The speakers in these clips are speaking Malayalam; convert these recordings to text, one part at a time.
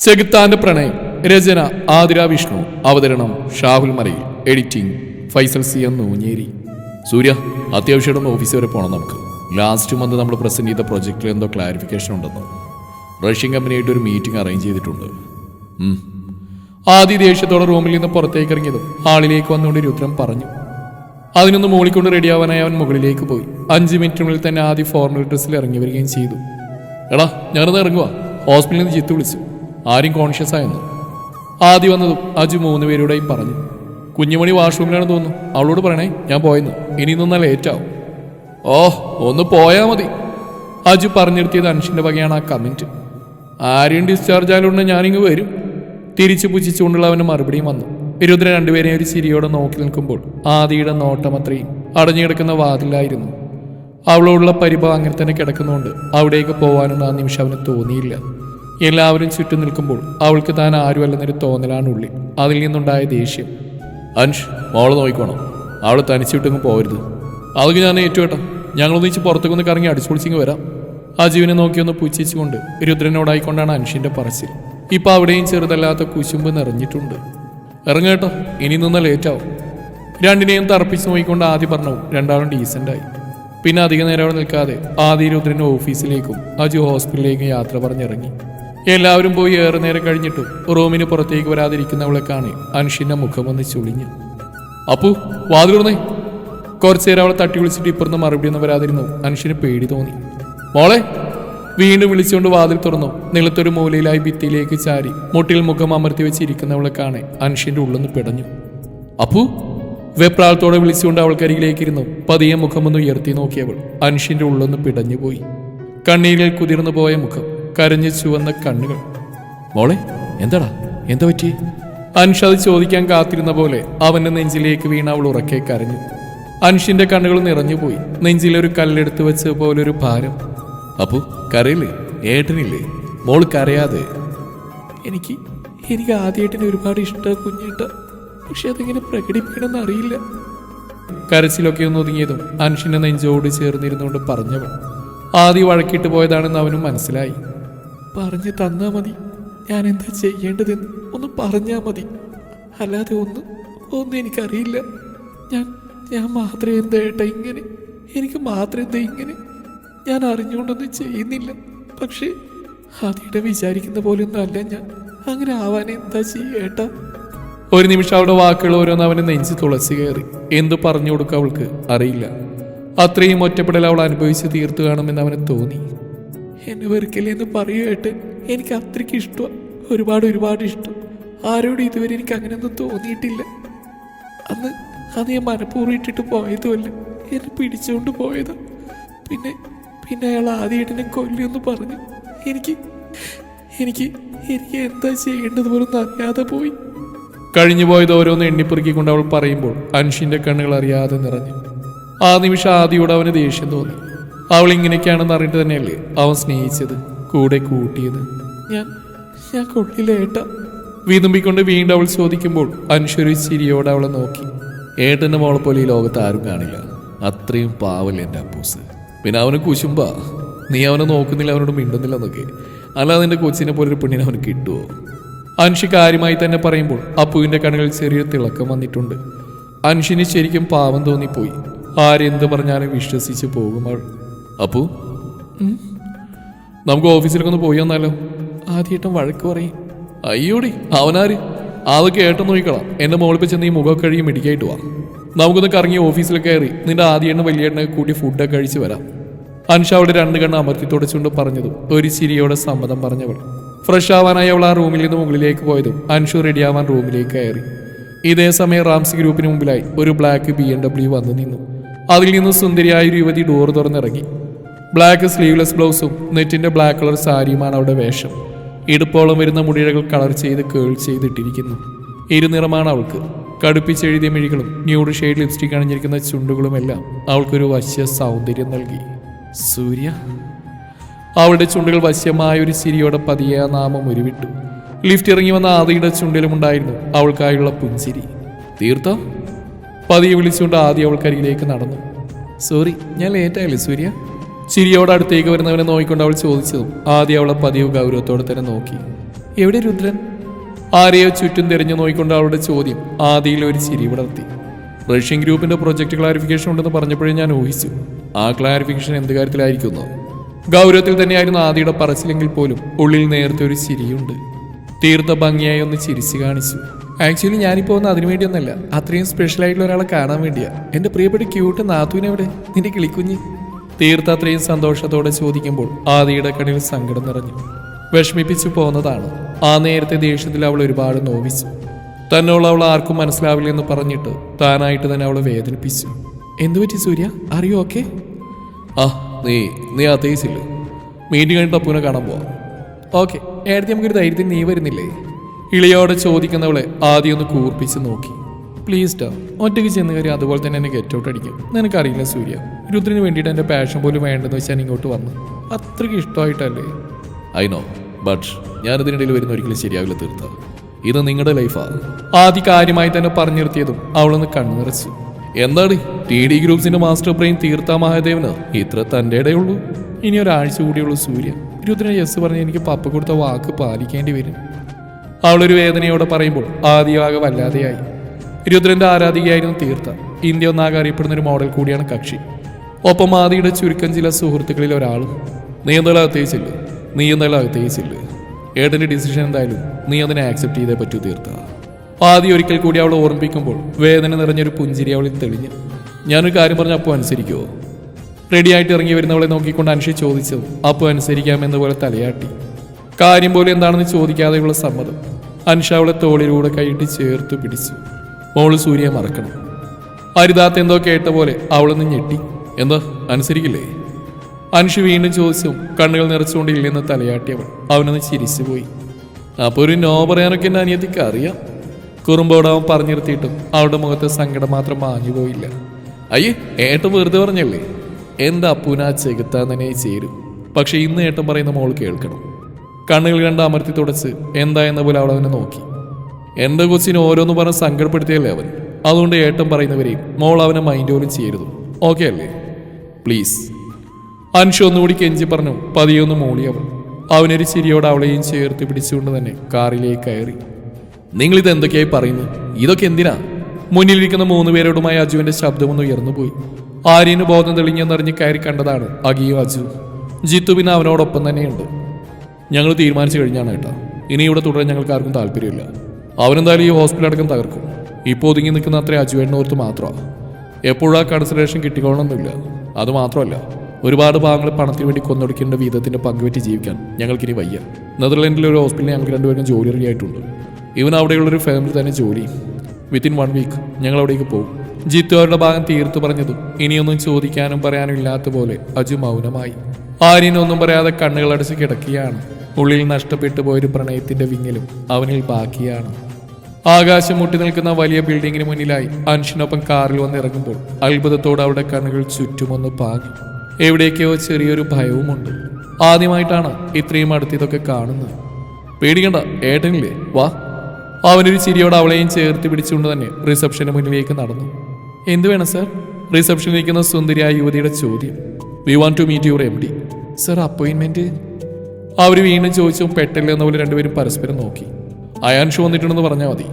ചെകുത്താന്റെ പ്രണയം. രചന ആതിര വിഷ്ണു. അവതരണം Shahul Malayil. Editing Faisal C M Noonjeri. Surya അത്യാവശ്യം ഓഫീസ് വരെ പോകണം നമുക്ക്. ലാസ്റ്റ് മന്ത് നമ്മൾ പ്രസന്റ് ചെയ്ത പ്രൊജക്റ്റിൽ എന്തോ ക്ലാരിഫിക്കേഷൻ ഉണ്ടെന്ന്. റഷ്യൻ കമ്പനിയായിട്ട് ഒരു മീറ്റിംഗ് അറേഞ്ച് ചെയ്തിട്ടുണ്ട്. ആദ്യ ദേഷ്യത്തോടെ റൂമിൽ നിന്ന് പുറത്തേക്ക് ഇറങ്ങിയതും ഹാളിലേക്ക് വന്നുകൊണ്ട് രുദ്രം പറഞ്ഞു. അതിനൊന്ന് മൂളിക്കൊണ്ട് റെഡിയാവാനായി അവൻ മുകളിലേക്ക് പോയി. അഞ്ച് മിനിറ്റിനുള്ളിൽ തന്നെ ആദ്യ ഫോർമൽ ഡ്രസ്സിൽ ഇറങ്ങി വരികയും ചെയ്തു. എടാ ഞാനത് ഇറങ്ങുക ഹോസ്പിറ്റലിൽ നിന്ന് ജിത്ത് വിളിച്ചു. ആരും കോൺഷ്യസ് ആയെന്ന്. ആദ്യം വന്നതും അജു മൂന്ന് പേരുടെയും പറഞ്ഞു കുഞ്ഞുമണി വാഷ്റൂമിലാണ് തോന്നുന്നു. അവളോട് പറയണേ ഞാൻ പോയെന്ന്. ഇനി നിന്നാൽ ലേറ്റ് ഓഹ് ഒന്ന് പോയാൽ മതി. അജു പറഞ്ഞിരുത്തിയത് അനുഷിന്റെ വകയാണ് ആ കമന്റ് ആരെയും ഡിസ്ചാർജ് ആയാലുണ്ട് ഞാനിങ്ങ് വരും. തിരിച്ചു പുച്ഛിച്ചുകൊണ്ടുള്ള അവന്റെ മറുപടിയും വന്നു. രുദ്രൻ രണ്ടുപേരെയും ഒരു ചിരിയോടെ നോക്കി നിൽക്കുമ്പോൾ ആദിയുടെ നോട്ടം അത്രയും അടഞ്ഞു കിടക്കുന്ന വാതിലായിരുന്നു അവളോടുള്ള പരിഭവം അങ്ങനെ തന്നെ കിടക്കുന്നതുകൊണ്ട് അവിടേക്ക് പോകാനൊന്നും ആ നിമിഷം അവന് തോന്നിയില്ല. എല്ലാവരും ചുറ്റും നിൽക്കുമ്പോൾ അവൾക്ക് താൻ ആരുമല്ലെന്നൊരു തോന്നലാണ് ഉള്ളി. അതിൽ നിന്നുണ്ടായ ദേഷ്യം. അൻഷ് മോൾ നോക്കിക്കോണം. അവളെ തനിച്ചിട്ടങ്ങ് പോകരുത് അതൊക്കെ ഞാൻ ഏറ്റുവേട്ടാ ഞങ്ങളൊന്നിച്ച് പുറത്തേക്കൊന്ന് കറങ്ങി അടിച്ചുപൊളിച്ചിങ്ങ് വരാം. അജീവിനെ നോക്കിയൊന്ന് പുച്ഛിച്ചുകൊണ്ട് രുദ്രനോടായിക്കൊണ്ടാണ് അൻഷിന്റെ പറച്ചിൽ. ഇപ്പൊ അവിടെയും ചെറുതല്ലാത്ത കുശുമ്പ് നിറഞ്ഞിട്ടുണ്ട്. ഇറങ്ങേട്ടോ ഇനി നിന്ന് ലേറ്റാവും. രണ്ടിനെയും തറപ്പിച്ച് നോക്കിക്കൊണ്ട് ആദ്യ പറഞ്ഞു രണ്ടാളും ഡീസന്റായി പിന്നെ അധിക നേരം അവിടെ നിൽക്കാതെ ആദ്യ രുദ്രൻ ഓഫീസിലേക്കും അജു ഹോസ്പിറ്റലിലേക്കും യാത്ര പറഞ്ഞിറങ്ങി. എല്ലാവരും പോയി ഏറെ നേരം കഴിഞ്ഞിട്ടും റൂമിന് പുറത്തേക്ക് വരാതിരിക്കുന്നവളെ കാണി അൻഷിന്റെ മുഖം ഒന്ന് ചുളിഞ്ഞു. അപ്പു വാതിലുറന്നേ കുറച്ചു നേരം അവളെ തട്ടി വിളിച്ചിട്ട് ഇപ്പുറന്ന് മറുപടി ഒന്നും വരാതിരുന്നു. അൻഷിന് പേടി തോന്നി. മോളെ വീണ്ടും വിളിച്ചുകൊണ്ട് വാതിൽ തുറന്നു. നിലത്തൊരു മൂലയിലായി ഭിത്തിയിലേക്ക് ചാരി മുട്ടിൽ മുഖം അമർത്തി വെച്ചിരിക്കുന്നവളെ കാണെ അൻഷിന്റെ ഉള്ളൊന്ന് പിടഞ്ഞു. അപ്പു വെപ്രാളത്തോടെ വിളിച്ചുകൊണ്ട് അവൾക്കരികിലേക്ക് ഇരുന്നു പതിയെ മുഖമൊന്ന് ഉയർത്തി നോക്കിയവൾ അൻഷിന്റെ ഉള്ളൊന്ന് പിടഞ്ഞുപോയി. കണ്ണീരിൽ കുതിർന്നു പോയ മുഖം. കരഞ്ഞു ചുവന്ന കണ്ണുകൾ. മോളെ എന്താടാ? എന്താ പറ്റി? അൻഷ് അത് ചോദിക്കാൻ കാത്തിരുന്ന പോലെ അവന്റെ നെഞ്ചിലേക്ക് വീണ അവൾ ഉറക്കെ കരഞ്ഞു. അൻഷിന്റെ കണ്ണുകൾ നിറഞ്ഞുപോയി. നെഞ്ചിലൊരു കല്ലെടുത്ത് വെച്ച പോലെ ഒരു ഭാരം. അപ്പു കരയില്ലേ? ഏട്ടനില്ലേ? മോൾ കരയാതെ. എനിക്ക് എനിക്ക് ആദ്യമായിട്ടിനെ ഒരുപാട് ഇഷ്ടമാണ് കുഞ്ഞേട്ട. പക്ഷെ അതെങ്ങനെ പ്രകടിപ്പിക്കണമെന്ന് അറിയില്ല. കരച്ചിലൊക്കെ ഒന്ന് ഒതുങ്ങിയതും അൻഷിന്റെ നെഞ്ചോട് ചേർന്നിരുന്നുകൊണ്ട് പറഞ്ഞവൾ. ആദ്യം വഴക്കിട്ട് പോയതാണെന്ന് അവനും മനസ്സിലായി. പറഞ്ഞു തന്നാ മതി. ഞാൻ എന്താ ചെയ്യേണ്ടതെന്ന് ഒന്ന് പറഞ്ഞാ മതി. അല്ലാതെ ഒന്നും ഒന്നും എനിക്കറിയില്ല. ഞാൻ ഞാൻ മാത്രമേ എന്താ ഏട്ടാ ഇങ്ങനെ? എനിക്ക് മാത്രം എന്താ ഇങ്ങനെ? ഞാൻ അറിഞ്ഞുകൊണ്ടൊന്നും ചെയ്യുന്നില്ല. പക്ഷേ അതിയുടെ വിചാരിക്കുന്ന പോലെയൊന്നും അല്ല ഞാൻ. അങ്ങനെ ആവാൻ എന്താ ചെയ്യേട്ടാ ഒരു നിമിഷം അവളുടെ വാക്കുകൾ ഓരോന്ന് അവനെ നെഞ്ച് തുളച്ചു കയറി. എന്തു പറഞ്ഞു കൊടുക്കുക അവൾക്ക് അറിയില്ല. അത്രയും ഒറ്റപ്പെടൽ അവൾ അനുഭവിച്ച് തീർത്തു കാണുമെന്ന് അവന് തോന്നി. എന്നെ വെറുക്കല്ലേ എന്ന് പറയുമായിട്ട് എനിക്ക് അത്രയ്ക്ക് ഇഷ്ടമാണ് ഒരുപാട് ഒരുപാട് ഇഷ്ടം. ആരോടും ഇതുവരെ എനിക്ക് അങ്ങനെയൊന്നും തോന്നിയിട്ടില്ല. അന്ന് അന്ന് ഞാൻ മനഃപൂർവം ഇട്ടിട്ട് പോയതുമല്ല. എന്നെ പിടിച്ചുകൊണ്ട് പോയതാ. പിന്നെ പിന്നെ അയാൾ ആദ്യമായിട്ട് എന്നെ കൊല്ലുമെന്ന് പറഞ്ഞു. എനിക്ക് എനിക്ക് എനിക്ക് എന്താ ചെയ്യേണ്ടത് പോലും അറിയാതെ പോയി. കഴിഞ്ഞു പോയത് ഓരോന്ന് എണ്ണിപ്പെറുക്കിക്കൊണ്ട് അവൾ പറയുമ്പോൾ അൻഷിന്റെ കണ്ണുകൾ അറിയാതെ നിറഞ്ഞു. ആ നിമിഷം ആദ്യയോട് അവന് ദേഷ്യം തോന്നി. അവൾ ഇങ്ങനെയൊക്കെയാണെന്ന് അറിഞ്ഞിട്ട് തന്നെയല്ലേ? അവൻ സ്നേഹിച്ചത് കൂടെ കൂട്ടിയത്. ഞാൻ ഞാൻ കൊള്ളില്ല വീതുമ്പിക്കൊണ്ട് വീണ്ടും അവൾ ചോദിക്കുമ്പോൾ അനുശ്വരി ചിരിയോടെ അവളെ നോക്കി. ഏട്ടന്റെ മോളെ പോലെ ഈ ലോകത്ത് ആരും കാണില്ല. അത്രയും പാവല്ല എന്റെ അപ്പൂസ്. പിന്നെ അവന് കുശുമ്പാ. നീ അവനെ നോക്കുന്നില്ല അവനോട് മിണ്ടുന്നില്ല എന്നൊക്കെ. അല്ലാതെ നിന്റെ കൊച്ചിനെ പോലെ ഒരു പെണ്ണിനെ അവന് കിട്ടുമോ അൻഷി കാര്യമായി തന്നെ പറയുമ്പോൾ അപ്പുവിന്റെ കണ്ണുകളിൽ ചെറിയൊരു തിളക്കം വന്നിട്ടുണ്ട്. അൻഷിന് ശരിക്കും പാവം തോന്നിപ്പോയി. ആരെന്ത് പറഞ്ഞാലും വിശ്വസിച്ച് പോകും അപ്പു? നമുക്ക് ഓഫീസിലൊക്കെ ഒന്ന് പോയി വന്നാലോ? ആദ്യമായിട്ടും വഴക്ക് പറയും. അയ്യോടി അവനാര്? അതൊക്കെ ഏട്ടം നോക്കിക്കളാം. എന്റെ മോളിൽ ചെന്ന് ഈ മുഖം കഴുകി മെഡിക്കായിട്ട് വാ. നമുക്കൊന്ന് കറങ്ങി ഓഫീസിലൊക്കെ കയറി നിന്റെ ആദ്യ എണ്ണ വലിയ എണ്ണ കൂട്ടി ഫുഡൊക്കെ കഴിച്ച് വരാം. അൻഷ അവിടെ രണ്ട് കണ്ണ് അമർത്തി തുടച്ചുകൊണ്ട് പറഞ്ഞതും ഒരു ചിരിയോടെ സമ്മതം പറഞ്ഞവൾ. ഫ്രഷ് ആവാനായി അവൾ ആ റൂമിൽ നിന്ന് മുകളിലേക്ക് പോയതും അൻഷു റെഡിയാവാൻ റൂമിലേക്ക് കയറി. ഇതേ സമയം റാംസി ഗ്രൂപ്പിന് മുമ്പിലായി ഒരു ബ്ലാക്ക് ബി എം ഡബ്ല്യു വന്നു നിന്നു. അതിൽ നിന്ന് സുന്ദരിയായ ഒരു യുവതി ഡോർ തുറന്നിറങ്ങി. ബ്ലാക്ക് സ്ലീവ്ലെസ് ബ്ലൗസും നെറ്റിന്റെ ബ്ലാക്ക് കളർ സാരിയുമാണ് അവളുടെ വേഷം. ഇടുപ്പോളം വരുന്ന മുടിഴകൾ കളർ ചെയ്ത് കേൾ ചെയ്തിട്ടിരിക്കുന്നു. ഇരുനിറമാണ് അവൾക്ക്. കടുപ്പിച്ചെഴുതിയ മിഴികളും ന്യൂഡ് ഷെയ്ഡ് ലിപ്സ്റ്റിക് അണിഞ്ഞിരിക്കുന്ന ചുണ്ടുകളുമെല്ലാം അവൾക്കൊരു വശ്യ സൗന്ദര്യം നൽകി. സൂര്യ? അവളുടെ ചുണ്ടുകൾ വശ്യമായ ഒരു ചിരിയോടെ പതിയെ നാമം ഉരുവിട്ടു. ലിഫ്റ്റ് ഇറങ്ങി വന്ന ആദിയുടെ ചുണ്ടിലുമുണ്ടായിരുന്നു അവൾക്കായുള്ള പുഞ്ചിരി. തീർത്തോ? പതിയെ വിളിച്ചുകൊണ്ട് ആദ്യം അവൾക്കരികിലേക്ക് നടന്നു. സോറി ഞാൻ ലേറ്റായില്ലേ സൂര്യ? ചിരിയോട് അടുത്തേക്ക് വരുന്നവനെ നോക്കിക്കൊണ്ട് അവൾ ചോദിച്ചതും ആദ്യം അവളെ പതിവ് ഗൗരവത്തോടെ തന്നെ നോക്കി. എവിടെ രുദ്രൻ? ആരെയോ ചുറ്റും തിരഞ്ഞു നോക്കിക്കൊണ്ട് അവളുടെ ചോദ്യം ആദിയിൽ ഒരു ചിരി വിടർത്തി റഷ്യൻ ഗ്രൂപ്പിന്റെ പ്രൊജക്ട് ക്ലാരിഫിക്കേഷൻ ഉണ്ടെന്ന് പറഞ്ഞപ്പോഴേ ഞാൻ ഊഹിച്ചു. ആ ക്ലാരിഫിക്കേഷൻ എന്ത് കാര്യത്തിലായിരിക്കുന്നു? ഗൗരവത്തിൽ തന്നെയായിരുന്നു ആദിയുടെ പറച്ചിലെങ്കിൽ പോലും ഉള്ളിൽ നേരത്തെ ഒരു ചിരിയുണ്ട്. തീർത്ത ഭംഗിയായി ഒന്ന് ചിരിച്ചു കാണിച്ചു. ആക്ച്വലി ഞാനിപ്പോ ഒന്ന് അതിനു വേണ്ടിയൊന്നല്ല അത്രയും സ്പെഷ്യൽ ആയിട്ടുള്ള ഒരാളെ കാണാൻ വേണ്ടിയാ. എന്റെ പ്രിയപ്പെട്ട ക്യൂട്ട് നാത്തുവിനെവിടെ നിന്റെ കിളിക്കുഞ്ഞ്? തീർത്ത അത്രയും സന്തോഷത്തോടെ ചോദിക്കുമ്പോൾ ആദിയുടെ കണിൽ സങ്കടം നിറഞ്ഞു. വിഷമിപ്പിച്ചു പോന്നതാണ്. ആ നേരത്തെ ദേഷ്യത്തിൽ അവൾ ഒരുപാട് നോവിച്ചു. തന്നോളം അവൾ ആർക്കും മനസ്സിലാവില്ലെന്ന് പറഞ്ഞിട്ട് താനായിട്ട് തന്നെ അവളെ വേദനിപ്പിച്ചു. എന്തുപറ്റി സൂര്യ? അറിയോ ഓക്കെ ആ നീ നീ അതേസില്ല മീറ്റിംഗ് കഴിഞ്ഞിട്ട് അപ്പൂനെ കാണാൻ പോവാം. ഓക്കെ ഏടത്തി നമുക്കൊരു ധൈര്യത്തിൽ നീ വരുന്നില്ലേ? ഇളിയോടെ ചോദിക്കുന്നവളെ ആദ്യം ഒന്ന് കൂർപ്പിച്ച് നോക്കി. പ്ലീസ് ഡാ ഒറ്റയ്ക്ക് ചെന്ന് കയറി അതുപോലെ തന്നെ എന്നെ ഗെറ്റ് ഔട്ട് അടിക്കും. നിനക്കറിയില്ല സൂര്യ. രുദ്രന് വേണ്ടിയിട്ട് എന്റെ പാഷൻ പോലും വേണ്ടെന്ന് വെച്ചാൽ ഇങ്ങോട്ട് വന്നു. അത്രയ്ക്ക് ഇഷ്ടമായിട്ടല്ലേ? ഐ നോ ബട്ട് ഞാനിതിനിടയിൽ വരുന്ന ഒരിക്കലും ശരിയാവില്ല തീർത്ത. ഇത് നിങ്ങളുടെ ലൈഫാണ് ആദ്യ കാര്യമായി തന്നെ പറഞ്ഞു നിർത്തിയതും അവളൊന്ന് കണ്ണു നിറച്ചു എന്താണ്? ടി ഡി ഗ്രൂപ്പ്സിന്റെ മാസ്റ്റർ ബ്രെയിൻ തീർത്ത മഹാദേവന്? ഇത്ര തന്റെ ഇടയുള്ളൂ ഇനി ഒരാഴ്ച കൂടിയുള്ളൂ സൂര്യ. രുദ്രൻ യെസ് പറഞ്ഞ് എനിക്ക് പപ്പ കൊടുത്ത വാക്ക് പാലിക്കേണ്ടി വരും. അവളൊരു വേദനയോടെ പറയുമ്പോൾ ആദ്യമാകെ വല്ലാതെയായി. രുദ്രന്റെ ആരാധികയായിരുന്നു തീർത്ഥ ഇന്ത്യ ഒന്നാകെ അറിയപ്പെടുന്ന ഒരു മോഡൽ കൂടിയാണ് കക്ഷി. ഒപ്പം ആദിയുടെ ചുരുക്കം ചില സുഹൃത്തുക്കളിൽ ഒരാളും. നീ എന്തായാലും അകത്തേച്ചില്ല നീ ഏട്ടന്റെ ഡിസിഷൻ എന്തായാലും നീ അതിനെ ആക്സെപ്റ്റ് ചെയ്തേ പറ്റൂ തീർത്ത. ആദ്യം ഒരിക്കൽ കൂടി അവളെ ഓർമ്മിപ്പിക്കുമ്പോൾ വേദന നിറഞ്ഞൊരു പുഞ്ചിരി അവളിൽ തെളിഞ്ഞു. ഞാനൊരു കാര്യം പറഞ്ഞ അപ്പോൾ അനുസരിക്കുമോ റെഡിയായിട്ട് ഇറങ്ങി വരുന്നവളെ നോക്കിക്കൊണ്ട് അനുഷി ചോദിച്ചത്. അപ്പോൾ അനുസരിക്കാമെന്നപോലെ തലയാട്ടി. കാര്യം പോലെ എന്താണെന്ന് ചോദിക്കാതെയുള്ള സമ്മതം. അനുഷ അവളെ തോളിലൂടെ കൈയിട്ട് ചേർത്ത് പിടിച്ചു. മോൾ സൂര്യ മറക്കണം. അരുതാത്ത എന്തോ കേട്ട പോലെ അവളൊന്ന് ഞെട്ടി. എന്താ? അനുസരിക്കില്ലേ? അനുഷ് വീണ്ടും ചോദിച്ചു. കണ്ണുകൾ നിറച്ചുകൊണ്ട് ഇല്ലെന്ന് തലയാട്ടിയവൾ. അവനൊന്ന് ചിരിച്ചുപോയി. അപ്പൊ ഒരു നോ പറയാനൊക്കെ എന്റെ അനിയത്തിക്ക് അറിയാം. കുറുമ്പോട് അവൻ പറഞ്ഞു നിർത്തിയിട്ടും അവളുടെ മുഖത്തെ സങ്കടം മാത്രം മാഞ്ഞു പോയില്ല. അയ്യേ ഏട്ടൻ വെറുതെ പറഞ്ഞല്ലേ? എന്താ അപ്പൂന ചെകുത്താൻ തന്നെ ചേരും. പക്ഷെ ഇന്ന് ഏട്ടൻ പറയുന്ന മോൾ കേൾക്കണം. കണ്ണുകൾ കണ്ട് അമർത്തി തുടച്ച് എന്താ എന്ന പോലെ അവൾ അവനെ നോക്കി. എന്റെ കൊച്ചിന് ഓരോന്ന് പറഞ്ഞ് സങ്കടപ്പെടുത്തിയല്ലേ അവൻ? അതുകൊണ്ട് ഏട്ടൻ പറയുന്നവരെയും മോൾ അവനെ മൈൻഡ് പോലും ചെയ്യരുത്. ഓക്കെ അല്ലേ? പ്ലീസ് അൻഷു ഒന്നുകൂടി കെഞ്ചി പറഞ്ഞു പതിയൊന്ന് മൂളി അവൾ അവനൊരു ചിരിയോടെ അവളെയും ചേർത്ത് പിടിച്ചുകൊണ്ട് തന്നെ കാറിലേക്ക് കയറി. നിങ്ങൾ ഇത് എന്തൊക്കെയായി പറയുന്നു? ഇതൊക്കെ എന്തിനാ? മുന്നിലിരിക്കുന്ന മൂന്ന് പേരോടുമായി അജുവിന്റെ ശബ്ദമൊന്ന് ഉയർന്നുപോയി ആര്യന് ബോധം തെളിഞ്ഞെന്നറിഞ്ഞ് കയറി കണ്ടതാണ് അഗിയും അജു. ജിത്തു പിന്നെ അവനോടൊപ്പം തന്നെയുണ്ട്. ഞങ്ങൾ തീരുമാനിച്ചു കഴിഞ്ഞാണ് കേട്ടോ ഇനി ഇവിടെ തുടരാൻ ഞങ്ങൾക്ക് ആർക്കും താല്പര്യമില്ല. അവനെന്തായാലും ഈ ഹോസ്പിറ്റൽ അടക്കം തകർക്കും. ഇപ്പോൾ ഒതുങ്ങി നിൽക്കുന്ന അത്ര അജുവേണ്ണ ഓർത്ത് മാത്രമാണ് എപ്പോഴും ആ കൺസിഡറേഷൻ കിട്ടിക്കോളണമെന്നില്ല. അത് മാത്രമല്ല ഒരുപാട് ഭാഗങ്ങൾ പണത്തിന് വേണ്ടി കൊന്നൊടുക്കേണ്ട വിധത്തിന്റെ പങ്കുപറ്റി ജീവിക്കാൻ ഞങ്ങൾക്കിനി വയ്യ. നെതർലൻഡിലെ ഒരു ഹോസ്പിറ്റലിൽ ഞങ്ങൾക്ക് രണ്ടുപേരും ജോലി റെഡിയായിട്ടുണ്ട്. ഇവൻ അവിടെയുള്ളൊരു ഫാമിലി തന്നെ ജോലി വിത്തിൻ വൺ വീക്ക് ഞങ്ങൾ അവിടേക്ക് പോകും. ജിത്തു അവരുടെ ഭാഗം തീർത്തു പറഞ്ഞതും ഇനിയൊന്നും ചോദിക്കാനും പറയാനും ഇല്ലാത്ത പോലെ അജു മൗനമായി. ആര്യനൊന്നും പറയാതെ കണ്ണുകളടച്ച് കിടക്കുകയാണ്. ഉള്ളിൽ നഷ്ടപ്പെട്ടു പോയൊരു പ്രണയത്തിന്റെ വിങ്ങലും അവനിൽ ബാക്കിയാണ്. ആകാശം മുട്ടി നിൽക്കുന്ന വലിയ ബിൽഡിങ്ങിന് മുന്നിലായി അൻഷിനൊപ്പം കാറിൽ വന്നിറങ്ങുമ്പോൾ അത്ഭുതത്തോടെ അവരുടെ കണ്ണുകൾ ചുറ്റുമൊന്ന് പാകി എവിടേക്കോ ചെറിയൊരു ഭയവുമുണ്ട്. ആദ്യമായിട്ടാണ് ഇത്രയും അടുത്ത് ഇതൊക്കെ കാണുന്നത്. പേടിക്കണ്ട ഏട്ടനില്ലേ? വാ. അവനൊരു ചിരിയോടെ അവളെയും ചേർത്ത് പിടിച്ചുകൊണ്ട് തന്നെ റിസപ്ഷന് മുന്നിലേക്ക് നടന്നു. എന്ത് വേണം സർ? റിസപ്ഷനിൽ നിൽക്കുന്ന സുന്ദരിയായ യുവതിയുടെ ചോദ്യം. We want to meet your M D sir അപ്പോയിൻമെന്റ് അവർ വീണ്ടും ചോദിച്ചു പെട്ടില്ല എന്ന പോലെ രണ്ടുപേരും പരസ്പരം നോക്കി. അയാൻ ഷോ വന്നിട്ടുണ്ടെന്ന് പറഞ്ഞാൽ മതി.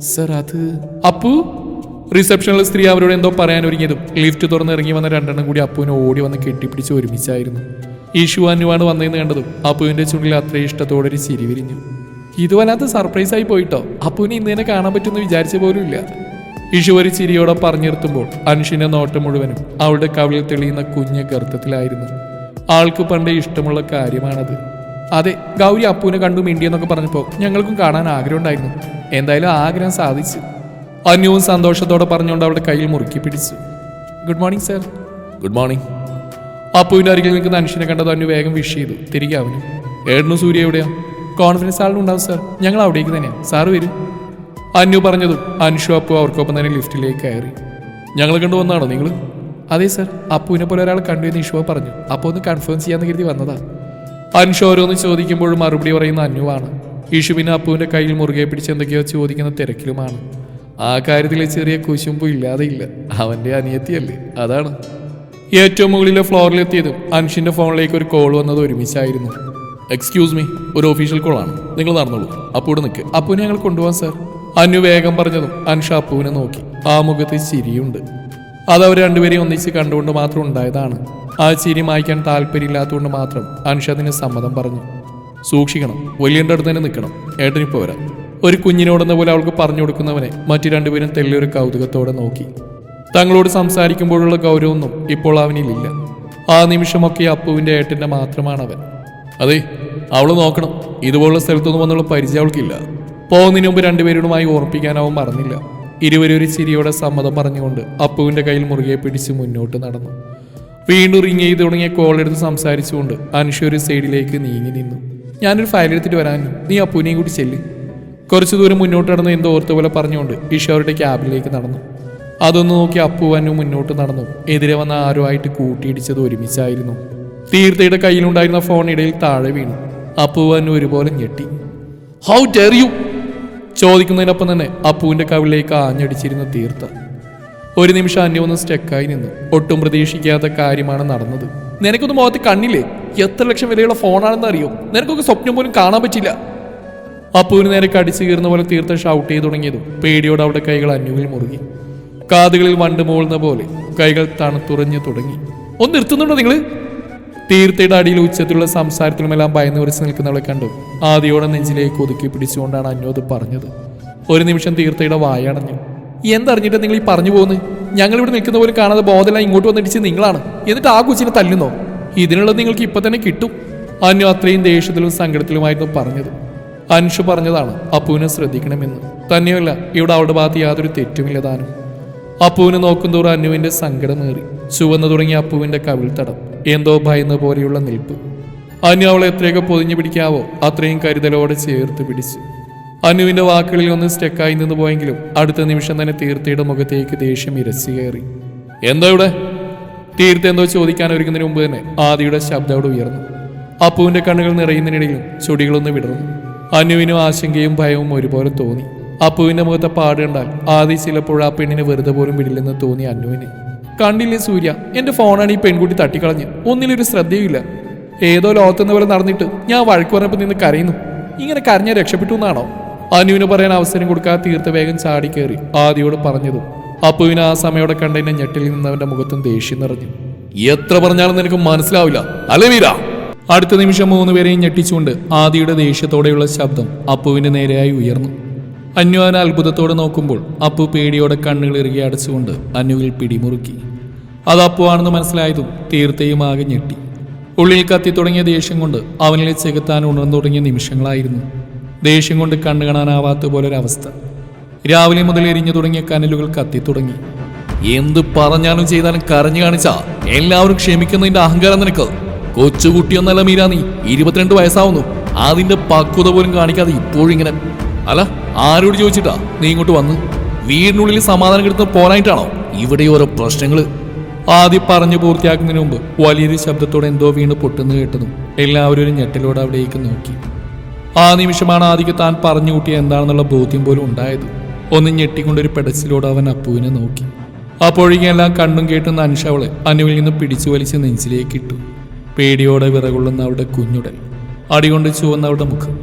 സർ അത് അപ്പു? റിസപ്ഷനിലെ സ്ത്രീ അവരോട് എന്തോ പറയാൻ ഒരുങ്ങിയതും ലിഫ്റ്റ് തുറന്ന് ഇറങ്ങി വന്ന രണ്ടെണ്ണം കൂടി അപ്പുവിനെ ഓടി വന്ന് കെട്ടിപ്പിടിച്ച് ഒരുമിച്ചായിരുന്നു. ഈശു അനുവാണ് വന്നതെന്ന് കണ്ടതും അപ്പുവിന്റെ ചുണ്ടിൽ അത്രയും ഇഷ്ടത്തോടെ ഒരു ചിരി വിരിഞ്ഞു. ഇത് വല്ലാത്ത സർപ്രൈസ് ആയി പോയിട്ടോ? അപ്പുവിനെ ഇന്ന് തന്നെ കാണാൻ പറ്റുമെന്ന് വിചാരിച്ച പോലും ഇല്ല ഇഷു ഒരു ചിരിയോടെ പറഞ്ഞിരുത്തുമ്പോൾ അനുഷിന്റെ നോട്ടം മുഴുവനും അവളുടെ കവിളിൽ തെളിയുന്ന കുഞ്ഞ ഗർത്തത്തിലായിരുന്നു. ആൾക്ക് പണ്ടേ ഇഷ്ടമുള്ള കാര്യമാണത്. അതെ ഗൗരി അപ്പുവിനെ കണ്ടു മിണ്ടിയെന്നൊക്കെ പറഞ്ഞപ്പോൾ ഞങ്ങൾക്കും കാണാൻ ആഗ്രഹം ഉണ്ടായിരുന്നു എന്തായാലും ആഗ്രഹം സാധിച്ചു. അന്യവും സന്തോഷത്തോടെ പറഞ്ഞുകൊണ്ട് അവളുടെ കയ്യിൽ മുറുക്കി പിടിച്ചു. Good morning sir good morning അപ്പുവിന്റെ അരികിൽ നിൽക്കുന്ന അനുഷിനെ കണ്ടത് അന്നു വേഗം വിഷ് ചെയ്തു. തിരികെ അവന്. ഏടനു സൂര്യ എവിടെയാ? കോൺഫിഡൻസ് ആളുണ്ടാവും സർ ഞങ്ങൾ അവിടേക്ക് തന്നെയാണ് സാറ് വരും. അന്നു പറഞ്ഞതും അനുഷു അപ്പു അവർക്കൊപ്പം തന്നെ ലിഫ്റ്റിലേക്ക് കയറി. ഞങ്ങൾ കണ്ടുവന്നാണോ നിങ്ങൾ? അതെ സർ അപ്പുവിനെ പോലെ ഒരാൾ കണ്ടു എന്ന് ഇഷുവ പറഞ്ഞു. അപ്പോൾ ഒന്ന് കൺഫേം ചെയ്യാന്ന് കരുതി വന്നതാ. അൻഷു ഓരോന്ന് ചോദിക്കുമ്പോഴും മറുപടി പറയുന്ന അന്നുവാണ്. ഇഷു പിന്നെ അപ്പുവിന്റെ കയ്യിൽ മുറുകെ പിടിച്ച് എന്തൊക്കെയോ ചോദിക്കുന്ന തിരക്കിലുമാണ്. ആ കാര്യത്തിലെ ചെറിയ കുശുമ്പ് ഇല്ലാതെ ഇല്ല അവന്റെ അനിയത്തിയല്ലേ അതാണ്. ഏറ്റവും മുകളിലെ ഫ്ലോറിലെത്തിയതും അൻഷിന്റെ ഫോണിലേക്ക് ഒരു കോൾ വന്നത് ഒരുമിച്ചായിരുന്നു. എക്സ്ക്യൂസ് മീ ഒരു ഒഫീഷ്യൽ ആണ് നിങ്ങൾ നടന്നോളൂ. അപ്പൂടെ നിൽക്ക്. അപ്പുവിനെ ഞങ്ങൾ കൊണ്ടുപോകാൻ സാർ. അന്നു വേഗം പറഞ്ഞതും അൻഷ അപ്പുവിനെ നോക്കി. ആ മുഖത്ത് ചിരിയുണ്ട്. അത് അവർ രണ്ടുപേരെയും ഒന്നിച്ച് കണ്ടുകൊണ്ട് മാത്രം ഉണ്ടായതാണ്. ആ ചിരി മായ്ക്കാൻ താല്പര്യമില്ലാത്തതുകൊണ്ട് മാത്രം അൻഷ അതിന് സമ്മതം പറഞ്ഞു. സൂക്ഷിക്കണം. വലിയന്റെ അടുത്ത് തന്നെ നിൽക്കണം. ഏട്ടനിപ്പോൾ വരാം. ഒരു കുഞ്ഞിനോടെന്ന പോലെ അവൾക്ക് പറഞ്ഞു കൊടുക്കുന്നവനെ മറ്റു രണ്ടുപേരും തെല്ലൊരു കൗതുകത്തോടെ നോക്കി. തങ്ങളോട് സംസാരിക്കുമ്പോഴുള്ള ഗൗരവമൊന്നും ഇപ്പോൾ അവനിലില്ല. ആ നിമിഷമൊക്കെ അപ്പുവിന്റെ ഏട്ടന്റെ മാത്രമാണ് അവൻ അതെ അവൾ നോക്കണം. ഇതുപോലുള്ള സ്ഥലത്തൊന്നും വന്നുള്ള പരിചയം അവൾക്കില്ല. പോകുന്നതിന് മുമ്പ് രണ്ടുപേരോടുമായി ഓർപ്പിക്കാൻ അവൻ മറന്നില്ല. ഇരുവരും ഒരു ചിരിയോടെ സമ്മതം പറഞ്ഞുകൊണ്ട് അപ്പുവിന്റെ കയ്യിൽ മുറുകെ പിടിച്ച് മുന്നോട്ട് നടന്നു. വീണ്ടും റിങ് ചെയ്ത് തുടങ്ങിയ കോൾ എടുത്ത് സംസാരിച്ചുകൊണ്ട് അനുഷ ഒരു സൈഡിലേക്ക് നീങ്ങി നിന്നു. ഞാനൊരു ഫയൽ എടുത്തിട്ട് വരാൻ നീ അപ്പുവിനെയും കൂടി ചെല്ല്. കുറച്ച് ദൂരം മുന്നോട്ട് നടന്ന് എന്തോ ഓർത്ത പോലെ പറഞ്ഞുകൊണ്ട് ഇഷ അവരുടെ ക്യാബിലേക്ക് നടന്നു. അതൊന്ന് നോക്കി അപ്പു അനു മുന്നോട്ട് നടന്നു. എതിരെ വന്ന ആരോ ആയിട്ട് കൂട്ടിയിടിച്ചത് ഒരുമിച്ചായിരുന്നു. തീർത്ഥയുടെ കയ്യിലുണ്ടായിരുന്ന ഫോൺ ഇടയിൽ താഴെ വീണു. അപ്പു അനു ഒരുപോലെ ഞെട്ടി. ഹൗ ഡെർ യു ചോദിക്കുന്നതിനൊപ്പം തന്നെ അപ്പുവിന്റെ കവിളിലേക്ക് ആഞ്ഞടിച്ചിരുന്ന തീർത്ഥ ഒരു നിമിഷം അന്യ ഒന്ന് സ്റ്റെക്കായി നിന്നു. ഒട്ടും പ്രതീക്ഷിക്കാത്ത കാര്യമാണ് നടന്നത്. നിനക്കൊന്നും മുഖത്ത് കണ്ണില്ലേ? എത്ര ലക്ഷം വിലയുള്ള ഫോണാണെന്ന് അറിയോ നിനക്കൊക്കെ സ്വപ്നം പോലും കാണാൻ പറ്റില്ല. അപ്പുവിന് നേരെ കടിച്ചു കീറുന്ന പോലെ തീർത്ത ഷൗട്ട് ചെയ്തു തുടങ്ങിയതും പേടിയോടെ അവിടെ കൈകൾ അന്യുവിൽ മുറുകി. കാതുകളിൽ വണ്ട് മൂളുന്ന പോലെ കൈകൾ തണുത്തുറഞ്ഞു തുടങ്ങി. ഒന്ന് നിർത്തുന്നുണ്ടോ നിങ്ങൾ? തീർത്ഥയുടെ അടിയിൽ ഉച്ചത്തിലുള്ള സംസാരത്തിലുമെല്ലാം ഭയന്ന് ഉറച്ചു നിൽക്കുന്നവളെ കണ്ടു. ആദ്യോടെ നെഞ്ചിലേക്ക് ഒതുക്കി പിടിച്ചുകൊണ്ടാണ് അന്യോത് പറഞ്ഞത്. ഒരു നിമിഷം തീർത്ഥയുടെ വായടഞ്ഞു. എന്തറിഞ്ഞിട്ട് നിങ്ങൾ ഈ പറഞ്ഞു പോകുന്നത് ഞങ്ങൾ ഇവിടെ നിൽക്കുന്ന പോലും കാണാതെ ബോധമെല്ലാം ഇങ്ങോട്ട് വന്നിടിച്ച് നിങ്ങളാണ്. എന്നിട്ട് ആ കൊച്ചിനെ തല്ലുന്നോ? ഇതിനുള്ളത് നിങ്ങൾക്ക് ഇപ്പൊ തന്നെ കിട്ടും. അനു അത്രയും ദേഷ്യത്തിലും സങ്കടത്തിലുമായിരുന്നു പറഞ്ഞത്. അൻഷു പറഞ്ഞതാണ് അപ്പുവിനെ ശ്രദ്ധിക്കണമെന്ന്. തന്നെയല്ല ഇവിടെ അവളുടെ ഭാഗത്ത് യാതൊരു തെറ്റുമില്ല താനും. അപ്പുവിനെ നോക്കുന്തോറും അന്നുവിന്റെ സങ്കടമേറി ചുവന്നു തുടങ്ങിയ അപ്പുവിന്റെ കവിൾ തടം എന്തോ ഭയന്ന പോലെയുള്ള നിൽപ്പ്. അനു അവളെ എത്രയൊക്കെ പൊതിഞ്ഞു പിടിക്കാവോ അത്രയും കരുതലോടെ ചേർത്ത് പിടിച്ചു. അനുവിന്റെ വാക്കുകളിൽ ഒന്ന് സ്റ്റെക്കായി നിന്ന് പോയെങ്കിലും അടുത്ത നിമിഷം തന്നെ തീർത്ഥയുടെ മുഖത്തേക്ക് ദേഷ്യം ഇരസി കയറി. എന്താ ഇവിടെ? തീർത്ഥ എന്തോ ചോദിക്കാൻ ഒരുക്കുന്നതിന് മുമ്പ് തന്നെ ആദിയുടെ ശബ്ദം അവിടെ ഉയർന്നു. അപ്പുവിന്റെ കണ്ണുകൾ നിറയുന്നതിനിടയിലും ചൊടികളൊന്ന് വിടർന്നു. അനുവിനും ആശങ്കയും ഭയവും ഒരുപോലെ തോന്നി. അപ്പുവിന്റെ മുഖത്തെ പാട് കണ്ടാൽ ആദി ചിലപ്പോൾ ആ പെണ്ണിനെ വെറുതെ പോലും വിടില്ലെന്ന് തോന്നി അനുവിന്. കണ്ടില്ലേ സൂര്യ എന്റെ ഫോണാണ് ഈ പെൺകുട്ടി തട്ടിക്കളഞ്ഞ്. ഒന്നിലൊരു ശ്രദ്ധയുമില്ല. ഏതോ ലോകത്തെന്ന പോലെ നടന്നിട്ട് ഞാൻ വഴക്ക് പറഞ്ഞപ്പോൾ നിന്ന് കരയുന്നു. ഇങ്ങനെ കരഞ്ഞാൽ രക്ഷപ്പെട്ടു എന്നാണോ? അനുവിന് പറയാൻ അവസരം കൊടുക്കാതെ തീർത്ത വേഗം ചാടി കയറി ആദിയോട് പറഞ്ഞതും. അപ്പുവിന് ആ സമയോടെ കണ്ടതിനെ ഞെട്ടിൽ നിന്നവന്റെ മുഖത്തും ദേഷ്യം നിറഞ്ഞു. എത്ര പറഞ്ഞാലും നിനക്ക് മനസ്സിലാവില്ല അല്ലേ വീര അടുത്ത നിമിഷം മൂന്ന് പേരെയും ഞെട്ടിച്ചുകൊണ്ട് ആദിയുടെ ദേഷ്യത്തോടെയുള്ള ശബ്ദം അപ്പുവിന്റെ നേരെയായി ഉയർന്നു. അന്യുവാൻ അത്ഭുതത്തോടെ നോക്കുമ്പോൾ അപ്പു പേടിയോടെ കണ്ണുകൾ ഇറുകി അടച്ചുകൊണ്ട് അന്നുവിൽ പിടിമുറുക്കി. അത് അപ്പുവാണെന്ന് മനസ്സിലായതും തീർത്തയും ആകെ ഞെട്ടി. ഉള്ളിൽ കത്തി തുടങ്ങിയ ദേഷ്യം കൊണ്ട് അവനിലെ ചെകുത്താൻ ഉണർന്നു തുടങ്ങിയ നിമിഷങ്ങളായിരുന്നു. ദേഷ്യം കൊണ്ട് കണ്ണു കാണാനാവാത്ത പോലൊരവസ്ഥ. രാവിലെ മുതൽ എരിഞ്ഞു തുടങ്ങിയ കനലുകൾ കത്തി തുടങ്ങി. എന്ത് പറഞ്ഞാലും ചെയ്താലും കരഞ്ഞു കാണിച്ചാ എല്ലാവരും ക്ഷമിക്കുന്നതിന്റെ അഹങ്കാരം നിനക്ക്. കൊച്ചുകുട്ടിയൊന്നല്ല മീരാ നീ. ഇരുപത്തിരണ്ട് വയസ്സാവുന്നു. അതിന്റെ പക്വത പോലും കാണിക്കാതെ ഇപ്പോഴും ഇങ്ങനെ. അല്ല ആരോട് ചോദിച്ചിട്ടാ നീ ഇങ്ങോട്ട് വന്ന്? വീടിനുള്ളിൽ സമാധാനം കിട്ടുന്ന പോരായിട്ടാണോ? ഇവിടെ ഓരോ പ്രശ്നങ്ങൾ. ആദ്യം പറഞ്ഞു പൂർത്തിയാക്കുന്നതിന് മുമ്പ് വലിയൊരു ശബ്ദത്തോടെ എന്തോ വീണ് പൊട്ടുന്നു കേട്ടതും എല്ലാവരും ഒരു ഞെട്ടലോടെ അവിടേക്ക് നോക്കി. ആ നിമിഷമാണ് ആദിക്ക് താൻ പറഞ്ഞു കൂട്ടിയ എന്താണെന്നുള്ള ബോധ്യം പോലും ഉണ്ടായത്. ഒന്ന് ഞെട്ടിക്കൊണ്ടൊരു പെടച്ചിലോട് അവൻ അപ്പുവിനെ നോക്കി. അപ്പോഴേക്കും എല്ലാം കണ്ണും കേട്ടുന്ന അനുഷവളെ അനുവിൽ നിന്ന് പിടിച്ചു വലിച്ച് നെഞ്ചിലേക്ക് ഇട്ടു. പേടിയോടെ വിറകൊള്ളുന്ന അവളുടെ കുഞ്ഞുടൽ. അടികൊണ്ട് ചുവന്ന അവളുടെ മുഖം.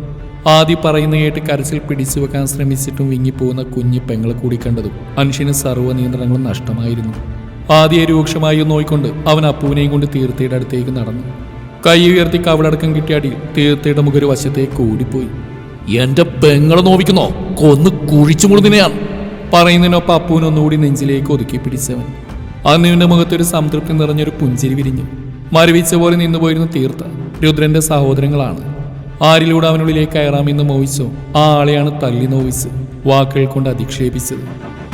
ആദി പറയുന്ന കേട്ട് കരച്ചിൽ പിടിച്ചു വെക്കാൻ ശ്രമിച്ചിട്ടും വിങ്ങിപ്പോകുന്ന കുഞ്ഞു പെങ്ങളെ കൂടി കണ്ടതും മനുഷ്യന് സർവ നിയന്ത്രണങ്ങളും നഷ്ടമായിരുന്നു. ആദ്യ രൂക്ഷമായി നോയിക്കൊണ്ട് അവൻ അപ്പുവിനെയും കൊണ്ട് തീർത്ഥയുടെ അടുത്തേക്ക് നടന്നു. കൈ ഉയർത്തി കവളടക്കം കിട്ടിയ അടി തീർത്ഥയുടെ മുഖൊരു വശത്തേക്ക് ഓടിപ്പോയി. എന്റെ പെങ്ങളെ നോവിക്കുന്നോ? കൊന്ന് കുഴിച്ചു മുഴുതിനെയാണ് പറയുന്നതിനൊപ്പം അപ്പൂനൊന്നുകൂടി നെഞ്ചിലേക്ക് ഒതുക്കി പിടിച്ചവൻ. അന്നുവിന്റെ മുഖത്തൊരു സംതൃപ്തി നിറഞ്ഞൊരു പുഞ്ചിരി വിരിഞ്ഞു. മരവിച്ച പോലെ നിന്നു പോയിരുന്ന തീർത്ഥ. രുദ്രന്റെ സഹോദരങ്ങളാണ്. ആരിലൂടെ അവനുള്ളിലേക്ക് കയറാമെന്ന് മോഹിച്ചോ ആ ആളെയാണ് തല്ലി നോവിച്ച് വാക്കുകൾ കൊണ്ട് അധിക്ഷേപിച്ചത്.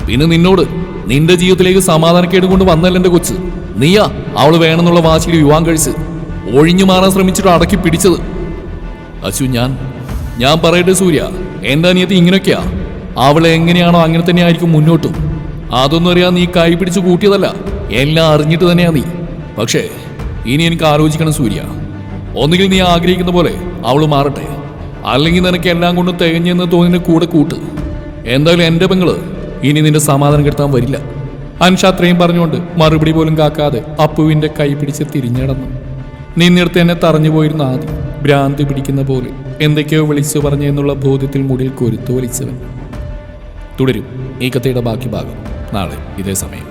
പിന്നെ നിന്നോട് നിന്റെ ജീവിതത്തിലേക്ക് സമാധാനക്കേട് കൊണ്ട് വന്നല്ല എന്റെ കൊച്ച്. നീയാ അവൾ വേണമെന്നുള്ള വാശിയിൽ വിവാഹം കഴിച്ച് ഒഴിഞ്ഞു മാറാൻ ശ്രമിച്ചിട്ട് അടക്കി പിടിച്ചത്. അശു ഞാൻ ഞാൻ പറയട്ടെ സൂര്യ. എന്റെ അനിയത്തി ഇങ്ങനെയൊക്കെയാ അവളെ എങ്ങനെയാണോ അങ്ങനെ തന്നെ ആയിരിക്കും മുന്നോട്ടും. അതൊന്നും അറിയാൻ നീ കൈ പിടിച്ച് കൂട്ടിയതല്ല. എല്ലാം അറിഞ്ഞിട്ട് തന്നെയാ നീ. പക്ഷേ ഇനി എനിക്ക് ആലോചിക്കണം സൂര്യ. ഒന്നുകിൽ നീ ആഗ്രഹിക്കുന്ന പോലെ അവൾ മാറട്ടെ. അല്ലെങ്കിൽ നിനക്ക് എല്ലാം കൊണ്ടും തികഞ്ഞെന്ന് തോന്നിന് കൂടെ കൂട്ട്. എന്തായാലും എന്റെ പെങ്ങൾ ഇനി നിന്റെ സമാധാനം കെടുത്താൻ വരില്ല. അൻഷ അത്രയും പറഞ്ഞുകൊണ്ട് മറുപടി പോലും കാക്കാതെ അപ്പുവിന്റെ കൈ പിടിച്ച് തിരിഞ്ഞടന്നു. നിന്നിടത്ത് എന്നെ തറഞ്ഞു പോയിരുന്ന ആദ്യം ഭ്രാന്തി പിടിക്കുന്ന പോലെ എന്തൊക്കെയോ വിളിച്ചു പറഞ്ഞു എന്നുള്ള ബോധ്യത്തിൽ മുടിയിൽ കൊരുത്തു വലിച്ചവൻ. തുടരും ഈ കഥയുടെ ബാക്കി ഭാഗം. നാളെ ഇതേ സമയം.